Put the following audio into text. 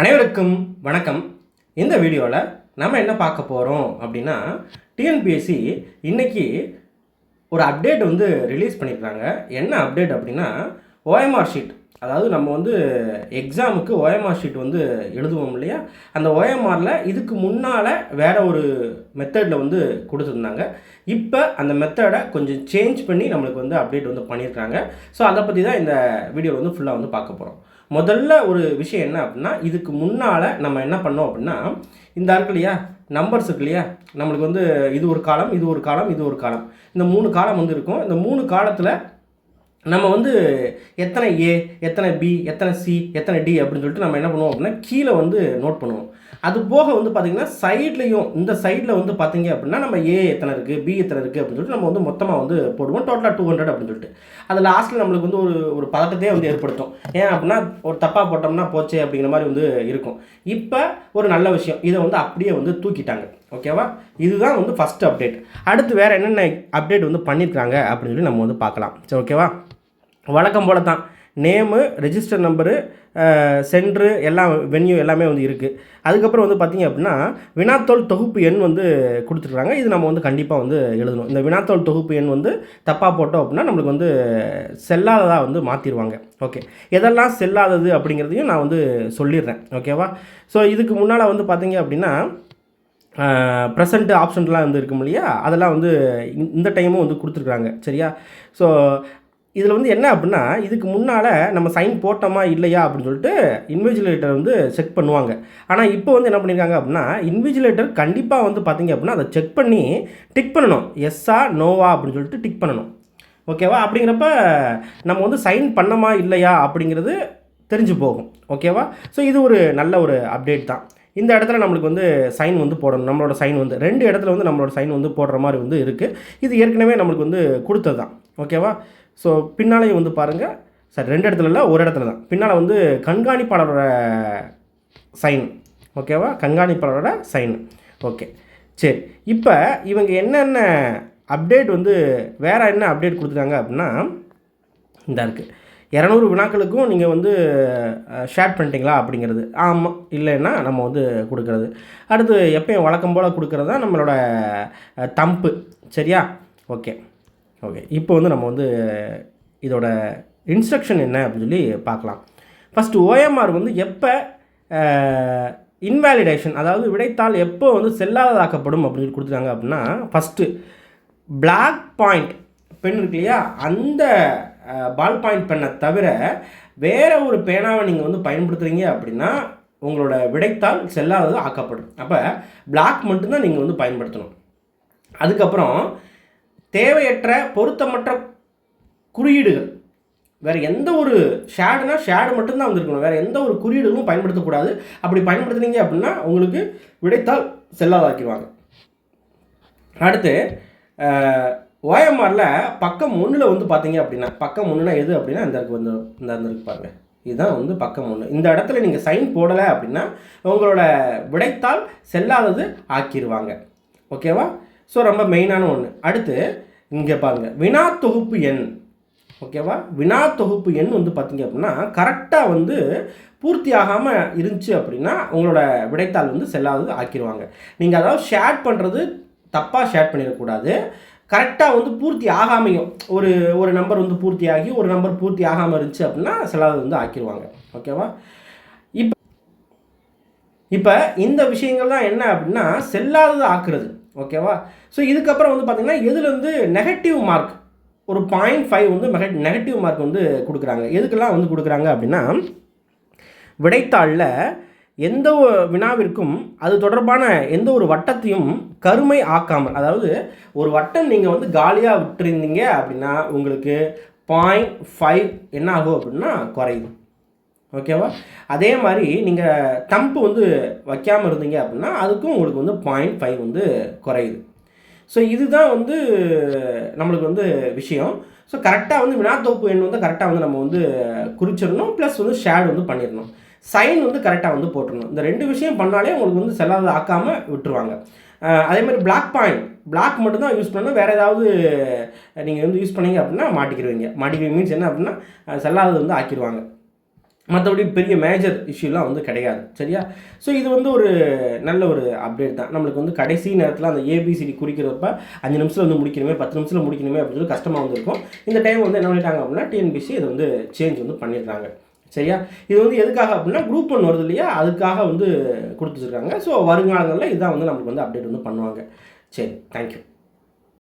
அனைவருக்கும் வணக்கம். இந்த வீடியோவில் நம்ம என்ன பார்க்க போகிறோம் அப்படின்னா டிஎன்பிஎஸ்சி இன்றைக்கி ஒரு அப்டேட் வந்து ரிலீஸ் பண்ணியிருக்காங்க என்ன அப்டேட் அப்படின்னா ஓஎம்ஆர் ஷீட் அதாவது நம்ம வந்து எக்ஸாமுக்கு ஓஎம்ஆர் ஷீட் வந்து எழுதுவோம் இல்லையா? அந்த ஓஎம்ஆரில் இதுக்கு முன்னால் வேறு ஒரு மெத்தடில் வந்து கொடுத்துருந்தாங்க. இப்போ அந்த மெத்தடை கொஞ்சம் சேஞ்ச் பண்ணி நம்மளுக்கு வந்து அப்டேட் வந்து பண்ணியிருக்காங்க ஸோ அதை பற்றி தான் இந்த வீடியோ வந்து ஃபுல்லாக வந்து பார்க்க போகிறோம் முதல்ல ஒரு விஷயம் என்ன அப்படின்னா இதுக்கு முன்னால் நம்ம என்ன பண்ணோம் அப்படின்னா இந்த இருக்கு இல்லையா நம்பர்ஸ் இருக்கு இல்லையா நம்மளுக்கு வந்து இது ஒரு காலம் இது ஒரு காலம் இது ஒரு காலம் இந்த மூணு காலம் வந்து இருக்கும். இந்த மூணு காலத்தில் நம்ம வந்து எத்தனை ஏ எத்தனை பி எத்தனை சி எத்தனை டி அப்படின்னு சொல்லிட்டு நம்ம என்ன பண்ணுவோம் அப்படின்னா கீழே வந்து நோட் பண்ணுவோம். அது போக வந்து பார்த்திங்கன்னா சைட்லேயும் இந்த சைடில் வந்து பார்த்திங்க அப்படின்னா நம்ம ஏ எத்தனை இருக்குது பி எத்தனை இருக்குது அப்படின்னு சொல்லிட்டு நம்ம வந்து மொத்தமாக வந்து போடுவோம். டோட்டலாக டூ ஹண்ட்ரட் அப்படின்னு சொல்லிட்டு. அது லாஸ்ட்டில் நம்மளுக்கு வந்து ஒரு ஒரு பதட்டத்தையே வந்து ஏற்படுத்தும். ஏன் அப்படின்னா ஒரு தப்பாக போட்டோம்னா போச்சே அப்படிங்கிற மாதிரி வந்து இருக்கும். இப்போ ஒரு நல்ல விஷயம். இதை வந்து அப்படியே வந்து தூக்கிட்டாங்க. ஓகேவா இதுதான் வந்து ஃபஸ்ட் அப்டேட் அடுத்து வேறு என்னென்ன அப்டேட் வந்து பண்ணியிருக்காங்க அப்படின்னு சொல்லி நம்ம வந்து பார்க்கலாம். சரி ஓகேவா வழக்கம் போல தான் நேமு ரெஜிஸ்டர் நம்பரு சென்ட்ரு எல்லாம் வென்யூ எல்லாமே வந்து இருக்குது அதுக்கப்புறம் வந்து பார்த்திங்க அப்படின்னா வினாத்தோல் தொகுப்பு எண் வந்து கொடுத்துருக்குறாங்க இது நம்ம வந்து கண்டிப்பாக வந்து எழுதணும். இந்த வினாத்தோல் தொகுப்பு எண் வந்து தப்பாக போட்டோம் அப்படின்னா நம்மளுக்கு வந்து செல்லாததாக வந்து மாற்றிடுவாங்க ஓகே. எதெல்லாம் செல்லாதது அப்படிங்கிறதையும் நான் வந்து சொல்லிடுறேன். ஓகேவா? ஸோ இதுக்கு முன்னால் வந்து பார்த்திங்க அப்படின்னா ப்ரெசண்ட்டு ஆப்ஷன்லாம் வந்து இருக்கும் இல்லையா? அதெல்லாம் வந்து இந்த டைமும் வந்து கொடுத்துருக்குறாங்க சரியா? ஸோ இதில் வந்து என்ன அப்படின்னா இதுக்கு முன்னால் நம்ம சைன் போட்டோமா இல்லையா அப்படின்னு சொல்லிட்டு இன்விஜிலேட்டர் வந்து செக் பண்ணுவாங்க. ஆனால் இப்போ வந்து என்ன பண்ணியிருக்காங்க அப்படின்னா இன்விஜிலேட்டர் கண்டிப்பாக வந்து பார்த்தீங்க அப்படின்னா அதை செக் பண்ணி டிக் பண்ணணும். எஸ்ஸா நோவா அப்படின்னு சொல்லிட்டு டிக் பண்ணணும். ஓகேவா அப்படிங்கிறப்ப நம்ம வந்து சைன் பண்ணமா இல்லையா அப்படிங்கிறது தெரிஞ்சு போகும். ஓகேவா ஸோ இது ஒரு நல்ல ஒரு அப்டேட் தான். இந்த இடத்துல நம்மளுக்கு வந்து சைன் வந்து போடணும். நம்மளோட சைன் வந்து ரெண்டு இடத்துல வந்து நம்மளோட சைன் வந்து போடுற மாதிரி வந்து இருக்குது இது ஏற்கனவே நம்மளுக்கு வந்து கொடுத்தது தான். ஓகேவா ஸோ பின்னாலேயும் வந்து பாருங்கள் சார் ரெண்டு இடத்துல இல்லை ஒரு இடத்துல தான். பின்னால் வந்து கண்காணிப்பாளரோட சைன் ஓகேவா கண்காணிப்பாளரோட சைன் ஓகே சரி. இப்போ இவங்க என்னென்ன அப்டேட் வந்து வேறு என்ன அப்டேட் கொடுத்துருக்காங்க அப்படின்னா இந்த இருக்குது இரநூறு வினாக்களுக்கும் நீங்கள் வந்து ஷேர் பண்ணிட்டீங்களா அப்படிங்கிறது. ஆமாம் இல்லைன்னா நம்ம வந்து கொடுக்குறது. அடுத்து எப்பயும் வழக்கம் போல் கொடுக்குறது தான் நம்மளோட தம்பு சரியா? ஓகே ஓகே இப்போ வந்து நம்ம வந்து இதோட இன்ஸ்ட்ரக்ஷன் என்ன அப்படின்னு சொல்லி பார்க்கலாம். ஃபஸ்ட்டு ஓஎம்ஆர் வந்து எப்போ இன்வேலிடேஷன் அதாவது விடைத்தாள் எப்போ வந்து செல்லாததாக்கப்படும் அப்படின்னு சொல்லி கொடுத்துருக்காங்க அப்படின்னா ஃபஸ்ட்டு பிளாக் பாயிண்ட் பென் இருக்கு இல்லையா? அந்த பால் பாயிண்ட் பெண்ணை தவிர வேறு ஒரு பேனாவை நீங்கள் வந்து பயன்படுத்துகிறீங்க அப்படின்னா உங்களோட விடைத்தாள் செல்லாதது ஆக்கப்படும் அப்போ பிளாக் மட்டும்தான் நீங்கள் வந்து பயன்படுத்தணும். அதுக்கப்புறம் தேவையற்ற பொருத்தமற்ற குறியீடுகள். வேறு எந்த ஒரு ஷேடுனா ஷேடு மட்டும்தான் வந்திருக்கணும். வேறு எந்த ஒரு குறியீடுகளும் பயன்படுத்தக்கூடாது. அப்படி பயன்படுத்துனீங்க அப்படின்னா உங்களுக்கு விடைத்தால் செல்லாதாக்கிடுவாங்க. அடுத்து ஓஎம்ஆரில் பக்கம் ஒன்றில் வந்து பார்த்தீங்க அப்படின்னா பக்கம் ஒன்றுனா எது அப்படின்னா இந்த வந்து இந்த இந்த இருக்கு பாருங்க. இதுதான் வந்து பக்கம் ஒன்று இந்த இடத்துல நீங்கள் சைன் போடலை அப்படின்னா உங்களோட விடைத்தால் செல்லாதது ஆக்கிடுவாங்க. ஓகேவா ஸோ ரொம்ப மெயினான ஒன்று அடுத்து இங்கே பாருங்கள் வினா தொகுப்பு எண். ஓகேவா வினா தொகுப்பு எண் வந்து பார்த்தீங்க அப்படின்னா கரெக்டாக வந்து பூர்த்தி ஆகாமல் இருந்துச்சு அப்படின்னா உங்களோட விடைத்தாள் வந்து செல்லாதது ஆக்கிடுவாங்க நீங்கள் அதாவது ஷேர் பண்ணுறது தப்பாக ஷேர் பண்ணிடக்கூடாது. கரெக்டாக வந்து பூர்த்தி ஆகாமையும் ஒரு ஒரு நம்பர் வந்து பூர்த்தி ஆகி ஒரு நம்பர் பூர்த்தி ஆகாமல் இருந்துச்சு அப்படின்னா செல்லாதது வந்து ஆக்கிடுவாங்க ஓகேவா இப்போ இப்போ இந்த விஷயங்கள் தான் என்ன அப்படின்னா செல்லாதது ஆக்குறது. ஓகேவா? ஸோ இதுக்கப்புறம் வந்து பார்த்தீங்கன்னா இதுலேருந்து நெகட்டிவ் மார்க் ஒரு பாயிண்ட் ஃபைவ் வந்து நெகட்டிவ் மார்க் வந்து கொடுக்குறாங்க. எதுக்கெல்லாம் வந்து கொடுக்குறாங்க அப்படின்னா விடைத்தாளில் எந்த ஒரு வினாவிற்கும் அது தொடர்பான எந்த ஒரு வட்டத்தையும் கருமை ஆக்காமல் அதாவது ஒரு வட்டம் நீங்கள் வந்து காலியாக விட்டுருந்தீங்க அப்படின்னா உங்களுக்கு பாயிண்ட் ஃபைவ் என்ன ஆகும் அப்படின்னா குறையும். ஓகேவா? அதே மாதிரி நீங்கள் தம்பு வந்து வைக்காமல் இருந்தீங்க அப்படின்னா அதுக்கும் உங்களுக்கு வந்து பாயிண்ட் ஃபைவ் வந்து குறையுது. ஸோ இதுதான் வந்து நம்மளுக்கு வந்து விஷயம். ஸோ கரெக்டாக வந்து வினாத்தோப்பு எண் வந்து கரெக்டாக வந்து நம்ம வந்து குறிச்சிடணும். ப்ளஸ் வந்து ஷேட் வந்து பண்ணிடணும். சைன் வந்து கரெக்டாக வந்து போட்டுடணும். இந்த ரெண்டு விஷயம் பண்ணாலே உங்களுக்கு வந்து செல்லாத ஆக்காமல் விட்டுருவாங்க. அதே மாதிரி பிளாக் பாயிண்ட் பிளாக் மட்டும்தான் யூஸ் பண்ணணும். வேறு ஏதாவது நீங்கள் வந்து யூஸ் பண்ணீங்க அப்படின்னா மாட்டிக்கிடுவீங்க. மாட்டிக்கிறீங்க மீன்ஸ் என்ன அப்படின்னா செல்லாதது வந்து ஆக்கிடுவாங்க. மற்றபடி பெரிய மேஜர் இஷ்யூலாம் வந்து கிடையாது. சரியா? ஸோ இது வந்து ஒரு நல்ல ஒரு அப்டேட் தான். நம்மளுக்கு வந்து கடைசி நேரத்தில் அந்த ஏபிசிடி குறிக்கிறப்ப அஞ்சு நிமிஷத்தில் வந்து முடிக்கணுமே பத்து நிமிஷத்தில் முடிக்கணுமே அப்படின்னு சொல்லி கஷ்டமாக வந்து இருக்கும் இந்த டைம் வந்து என்ன பண்ணிட்டாங்க அப்படின்னா டிஎன்பிசி இது வந்து சேஞ்ச் வந்து பண்ணிடுறாங்க. சரியா? இது வந்து எதுக்காக அப்படின்னா குரூப் ஒன் வருது இல்லையா? அதுக்காக வந்து கொடுத்துருக்காங்க ஸோ வருங்காலங்களில் இதான் வந்து நம்மளுக்கு வந்து அப்டேட் வந்து பண்ணுவாங்க. சரி தேங்க்யூ